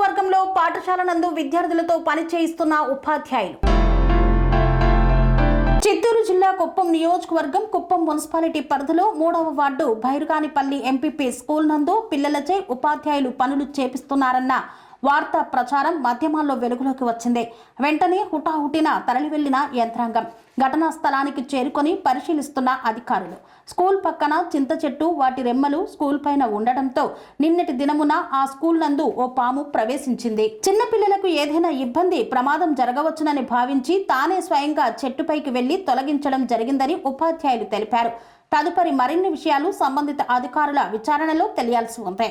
నియోజకవర్గంలో పాఠశాల నందు విద్యార్థులతో పని చేయిస్తున్న ఉపాధ్యాయులు. చిత్తూరు జిల్లా కుప్పం నియోజకవర్గం కుప్పం మున్సిపాలిటీ పరిధిలో మూడవ వార్డు భైరుగానిపల్లి ఎంపీపీ స్కూల్ నందు పిల్లలచే ఉపాధ్యాయులు పనులు చేపిస్తున్నారన్న వార్త ప్రచారం మాధ్యమాల్లో వెలుగులోకి వచ్చింది. వెంటనే హుటాహుటిన తరలి వెళ్ళిన యంత్రాంగం ఘటనా స్థలానికి చేరుకొని పరిశీలిస్తున్న అధికారులు. స్కూల్ పక్కన చింత చెట్టు వాటి రెమ్మలు స్కూల్ పైన ఉండడంతో నిన్నటి దినమున ఆ స్కూల్ నందు ఓ పాము ప్రవేశించింది. చిన్నపిల్లలకు ఏదైనా ఇబ్బంది ప్రమాదం జరగవచ్చునని భావించి తానే స్వయంగా చెట్టుపైకి వెళ్ళి తొలగించడం జరిగిందని ఉపాధ్యాయులు తెలిపారు. తదుపరి మరిన్ని విషయాలు సంబంధిత అధికారుల విచారణలో తెలియాల్సి ఉంది